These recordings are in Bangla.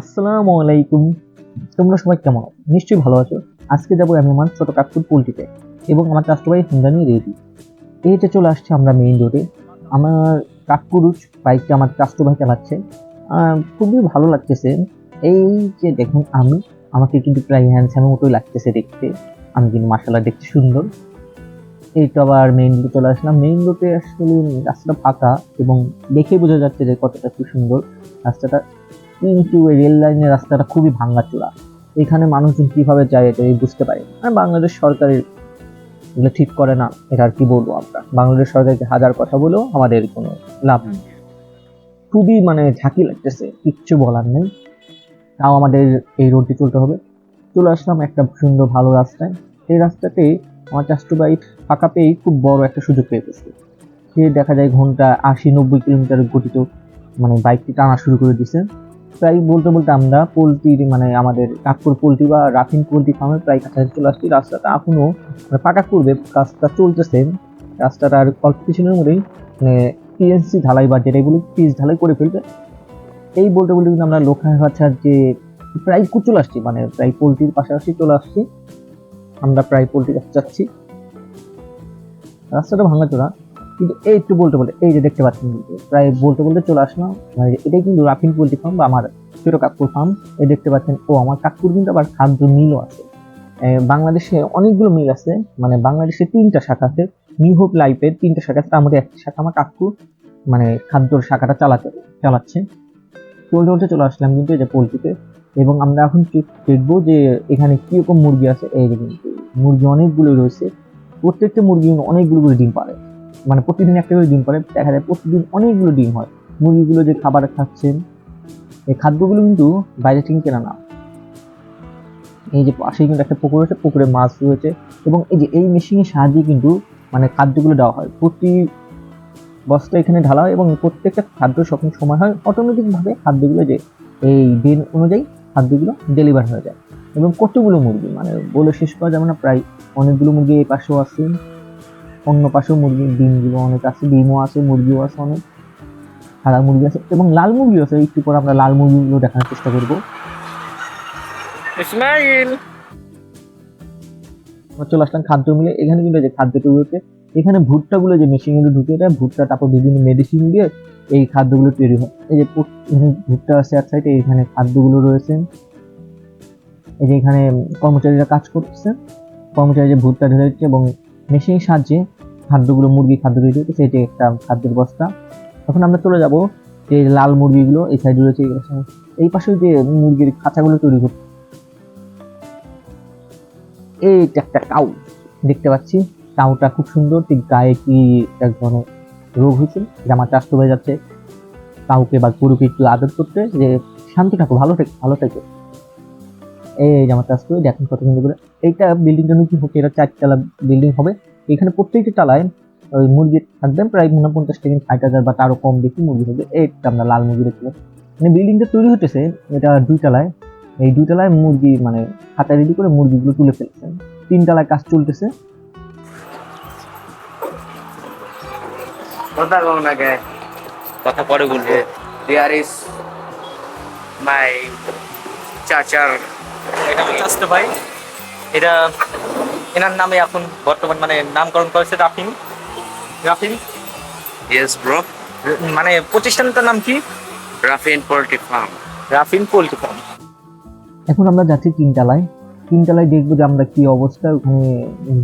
আসসালামু আলাইকুম। তোমরা সবাই কেমন? নিশ্চয়ই ভালো আছো। আজকে যাব আমি আমার ছোটো কাকুর পোলট্রিতে এবং আমার ভাই হুন্ডা নিয়ে রেডি। এইটা চলে আসছে আমরা মেইন রোডে আমার কাকুরুচ বাইকটা আমার ভাই চালাচ্ছে। খুবই ভালো লাগতেছে। এই যে দেখুন আমি, আমাকে কিন্তু প্রায় হ্যান্ডসামের মতোই লাগতেছে দেখতে। আমি কিন্তু মাসাল্লাহ দেখতে সুন্দর। এই তো আবার মেইন রোডে চলে আসলাম। মেইন রোডে আসলে রাস্তাটা ফাঁকা এবং দেখে বোঝা যাচ্ছে যে কতটা খুব সুন্দর রাস্তাটা। কিন্তু এই রেল লাইনের রাস্তাটা খুবই ভাঙাচোরা এখানে মানুষজন কীভাবে যায় এটা বুঝতে পারি আর বাংলাদেশ সরকারের এগুলো ঠিক করে না, এটা আর কি বলব আমরা? বাংলাদেশ সরকারকে হাজার কথা বলেও আমাদের কোনো লাভ নেই। খুবই মানে ঝাঁকি লাগতেছে, কিচ্ছু বলার নেই। তাও আমাদের এই রোডটি চলতে হবে। চলে আসলাম একটা সুন্দর ভালো রাস্তায়। এই রাস্তাতে আমার চাষটু বাইক ফাঁকা পেয়েই খুব বড় একটা সুযোগ পেয়ে গেছে সে দেখা যায় ঘণ্টা আশি নব্বই কিলোমিটার গতিতে মানে বাইকটি টানা শুরু করে দিছে প্রায় বলতে বলতে আমরা পোলট্রির মানে আমাদের কাকুর পোলট্রি বা রাফিন পোলট্রি ফার্মের প্রায় কাছাকাছি চলে আসছি। রাস্তাটা এখনও মানে পাকা করবে কাজটা চলতেছে। রাস্তাটা আর অল্প কিছুদিনের মধ্যেই মানে পিএনসি ঢালাই বা যেটাই বলি পিচ ঢালাই করে ফেলবে। এই বলতে বলতে কিন্তু আমরা লোখাঘাছার যে প্রায় চলে আসছি মানে প্রায় পোলট্রির পাশাপাশি চলে আসছি। আমরা প্রায় পোলট্রি কাছে যাচ্ছি। রাস্তাটা ভাঙাচোরা। কিন্তু এই একটু বলতে বলতে এই যে দেখতে পাচ্ছেন, প্রায় বলতে বলতে চলে আসলাম। এটাই কিন্তু রাফিন পোলট্রি ফার্ম বা আমার ছোট কাকুর ফার্ম। এই দেখতে পাচ্ছেন, ও আমার কাকুর কিন্তু আবার খাদ্য মিলও আছে। বাংলাদেশে অনেকগুলো মিল আছে মানে বাংলাদেশে তিনটা শাখা আছে। নিউ হোপ লাইফের তিনটা শাখা আছে মধ্যে একটা শাখা আমার কাকু মানে খাদ্যর শাখাটা চালাতে, চালাচ্ছে। চলতে চলতে চলে আসলাম কিন্তু এই যে পোলট্রিতে। এবং আমরা এখন দেখব যে এখানে কীরকম মুরগি আছে, এই মুরগি অনেকগুলো রয়েছে। প্রত্যেকটা মুরগি অনেকগুলো করে ডিম পারে মানে প্রতিদিন একটা করে ডিম পারে দেখা যায় প্রতিদিন অনেকগুলো ডিম হয়। মুরগিগুলো যে খাবার খাচ্ছেন, এই খাদ্যগুলো কিন্তু বাইরে থেকে কেনা না। এই যে পাশেই কিন্তু একটা পুকুর আছে পুকুরে মাছ রয়েছে এবং এই যে এই মেশিনের সাহায্যে কিন্তু মানে খাদ্যগুলো দেওয়া হয়। প্রতি বস্তা এখানে ঢালা হয় এবং প্রত্যেকটা খাদ্য যখন সময় হয় অটোমেটিক ভাবে খাদ্যগুলো যে এই দিন অনুযায়ী খাদ্যগুলো ডেলিভার হয়ে যায়। এবং কতগুলো মুরগি? মানে বলে শেষ করা যাবে না, প্রায় অনেকগুলো মুরগি এই পাশেও আছে। অন্য পাশেও মুরগির ডিমগুলো অনেক আছে ডিমও আছে মুরগিও আছে অনেক সাদা মুরগি আছে এবং লাল মুরগি আছে একটু পর আমরা লাল মুরগিগুলো দেখানোর চেষ্টা করব। ইসমাইল! আমরা চলে আসলাম খাদ্য মিলে এখানে কিন্তু যে খাদ্য তৈরি হচ্ছে এখানে ভুট্টাগুলো যে মেশিনগুলো ঢুকে দেয় ভুট্টা তারপর বিভিন্ন মেডিসিন দিয়ে এই খাদ্যগুলো তৈরি হয়। এই যে ভুট্টা আছে এক সাইডে এখানে খাদ্যগুলো রয়েছে। এই যে এখানে কর্মচারীরা কাজ করতেছে কর্মচারী যে ভুট্টা ঢেলে দিচ্ছে এবং মেশিনের সাহায্যে খাদ্যগুলো মুরগি খাদ্য তৈরি হচ্ছে এটি একটা খাদ্যের বস্তা। তখন আমরা চলে যাব যে লাল মুরগিগুলো, এই সাইডে রয়েছে এই পাশে- যে মুরগির খাঁচাগুলো তৈরি হচ্ছে এইটা একটা কাউ। দেখতে পাচ্ছি, কাউটা খুব সুন্দর, ঠিক গায়ে কি এক ধরনের রোগ হয়েছে। আমার চাষ হয়ে যাচ্ছে। কাউকে বা গরুকে একটু আদর করতে, যে শান্ত থাকো, ভালো থেকো ভালো থেকো। এই আমার চাষ করে দেখেন কত সুন্দর করে। এইটা বিল্ডিংটা নতুন হোক এটা চারতলা বিল্ডিং হবে। এখানে প্রত্যেকটা চালায় ওই মুরগি থাকবে প্রায় উনপঞ্চাশ থেকে ষাট হাজার বা তারও কম বেশি মুরগি হবে এইটা আমরা লাল মুরগি দেখতে পাচ্ছি। মানে বিল্ডিংটা তৈরি হতেছে এটা দুই তলায়। এই দুই তলায় মুরগি মানে খাতা রেডি করে মুরগিগুলো তুলে ফেলছেন তিন তলায় কাজ চলতেছে। কথা কম না কে কথা পরে বলব। দেয়ার ইজ মাই চাচার এটা ভাই। এটা এনার নামে এখন বর্তমান মানে নামকরণ করেছে রাফিন। রাফিন? ইয়েস ব্রো মানে প্রতিষ্ঠানটার নাম কি? Rafin poultry farm. Rafin poultry farm. এখন আমরা যাচ্ছি তিনতলায়। তিনতলায় দেখব যে আমরা কি অবস্থা ওখানে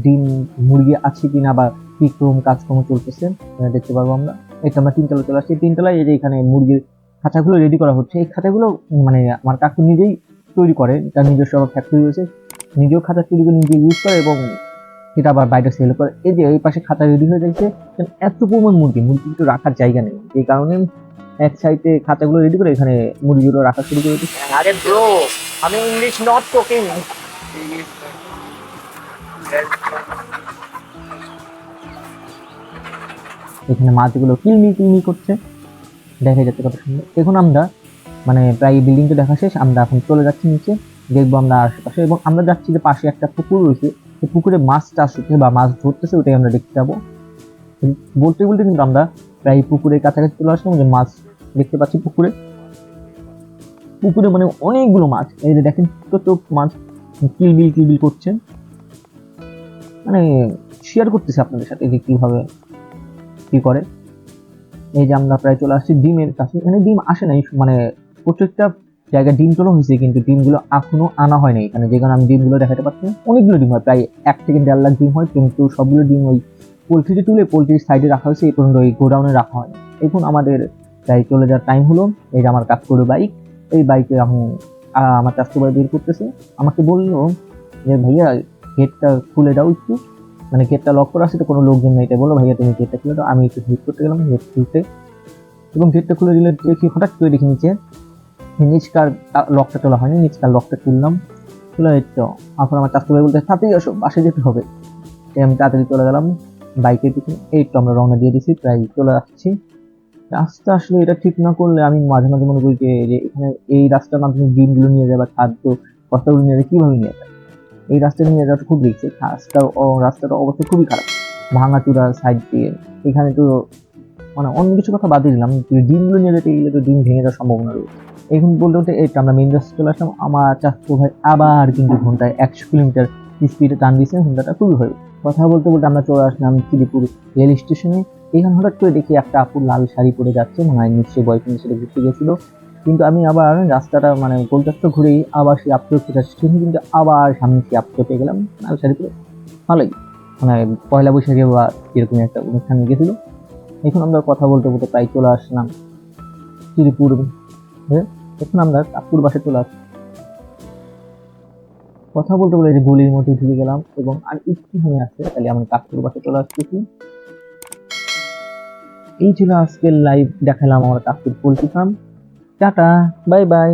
ডিম মুরগি আছে কিনা বা কি ক্রম কাজকর্ম চলতেছে দেখতে পারব আমরা। এটা আমরা তিনতলা চলে আসছি। তিনতলায় এই যে এখানে মুরগির খাঁচাগুলো রেডি করা হচ্ছে। এই খাঁচাগুলো মানে আমার কাকু নিজেই তৈরি করে। তার নিজস্ব ফ্যাক্টরি রয়েছে। নিজেও খাতা তৈরি করে নিজে ইউজ করে এবং সেটা আবার বাইরে সেল করে। এই যে এই পাশে খাতা রেডি হয়ে যাচ্ছে এত পরিমাণ মুরগি মুরগি কিন্তু রাখার জায়গা নেই। এই কারণে এক সাইডে খাতাগুলো রেডি করে এখানে মুরগিগুলো রাখা শুরু করে দিচ্ছে। আরে ব্রো আমি ইংলিশ নট টকিং এখানে মাছগুলো কিলমি কিলমি করছে। দেখা যাচ্ছে কত সুন্দর। এখন আমরা মানে প্রায় বিল্ডিংটা দেখা শেষ আমরা এখন চলে যাচ্ছি নিচে। দেখব আমরা আশেপাশে। এবং আমরা যাচ্ছি যে পাশে একটা পুকুর রয়েছে, সেই পুকুরে মাছ চাষ হচ্ছে বা মাছ ধরতেছে, ওটাই আমরা দেখতে যাব বলতে বলতে কিন্তু আমরা প্রায় পুকুরের কাছাকাছি চলে আসলাম, যে মাছ দেখতে পাচ্ছি পুকুরে। পুকুরে মানে অনেকগুলো মাছ, এই যে দেখেন কত মাছ কিলবিল কিলবিল করছে মানে শেয়ার করতেছি আপনাদের সাথে যে কীভাবে কি করে। এই যে আমরা প্রায় চলে আসছি ডিমের কাছে। এখানে ডিম আসে নাই মানে প্রত্যেকটা জায়গায় ডিম তোলা হয়েছে কিন্তু ডিমগুলো এখনও আনা হয় নাই। এখানে যেখানে আমি ডিমগুলো দেখাতে পাচ্ছি না, অনেকগুলো ডিম হয় প্রায় এক থেকে দেড় লাখ ডিম হয় কিন্তু সবগুলো ডিম ওই পোলট্রিতে তুলে পোলট্রির সাইডে রাখা হয়েছে এই পর্যন্ত ওই গোডাউনে রাখা হয় এখন আমাদের প্রায় চলে যাওয়ার টাইম হলো। এই যে আমার কাজ করে বাইক এই বাইকে আমি আমার চাষতো ভাই বের করতেছে। আমাকে বলল যে ভাইয়া গেটটা খুলে দাও একটু। মানে গেটটা লক করা আছে তো কোনো লোকজন নেই তাই বলো ভাইয়া তুমি গেটটা খুলে দাও। আমি একটু হেল্প করতে গেলাম গেট খুলতে এবং গেটটা খুলে দিলে দেখি হঠাৎ করে দেখি নিচে নিচকার লকটা তোলা হয়নি, নিচকার লকটা তুললাম। তুলে তো, এখন আমার চাষতো ভাই বলতে তাড়াতাড়ি আসো বাসে যেতে হবে। তাই আমি তাড়াতাড়ি চলে গেলাম বাইকের পিছনে। এই তো আমরা রওনা দিয়ে দিছি, প্রায় চলে আসছি। রাস্তা আসলে এটা ঠিক না করলে আমি মাঝে মাঝে মনে করি যে এখানে এই রাস্তার মাধ্যমে ডিমগুলো নিয়ে যায় বা খাদ্য বস্তাগুলো নিয়ে যায় কীভাবে নিয়ে যায় এই রাস্তাটা নিয়ে যাওয়াটা খুব রিক্সি রাস্তার রাস্তার অবস্থা খুবই খারাপ। ভাঙাচুরা সাইড দিয়ে। এখানে তো মানে অন্য কিছু কথা বাদে দিলাম। ডিমগুলো নিয়ে যেতে গেলে তো ডিম ভেঙে যাওয়ার সম্ভাবনা রয়েছে। এখন বলতে বলতে এই আমরা মেন রাস্তা চলে আসলাম, আমার চাষতো ভাই আবার কিন্তু ঘন্টায় একশো কিলোমিটার স্পিডে টান দিয়েছে, ঘন্টাটা খুবই হয়ে কথা বলতে বলতে আমরা চলে আসলাম চিলিপুর রেল স্টেশনে। এখানে হঠাৎ করে দেখি একটা আপু লাল শাড়ি পরে যাচ্ছে, মনে হয় নিশ্চয়ই বয়ফ্রেন্ডের সাথে ঘুরতে গেছিল কিন্তু আমি আবার রাস্তাটা মানে গোলচারটা ঘুরেই আবার সেই আপকে স্টেশনে কিন্তু আবার সামনে সেই আপকে পেয়ে গেলাম, লাল শাড়ি পরে। ভালোই। মানে পয়লা বৈশাখে বা এরকম একটা অনুষ্ঠানে গেছিল। এখন আমরা কথা বলতে বলতে প্রায় চলে আসলাম চিরিপুর হ্যাঁ? এখন আমরা কাপুর বাসে চলে আসছি। কথা বলতে বলে এই গলির মধ্যে ঢুকে গেলাম এবং আর একটু হয়ে আছে তাহলে আমরা কাপুর বাসে চলে আসতেছি। এই ছিল আজকের লাইভ দেখালাম আমার কাকুর poultry farm tata bye bye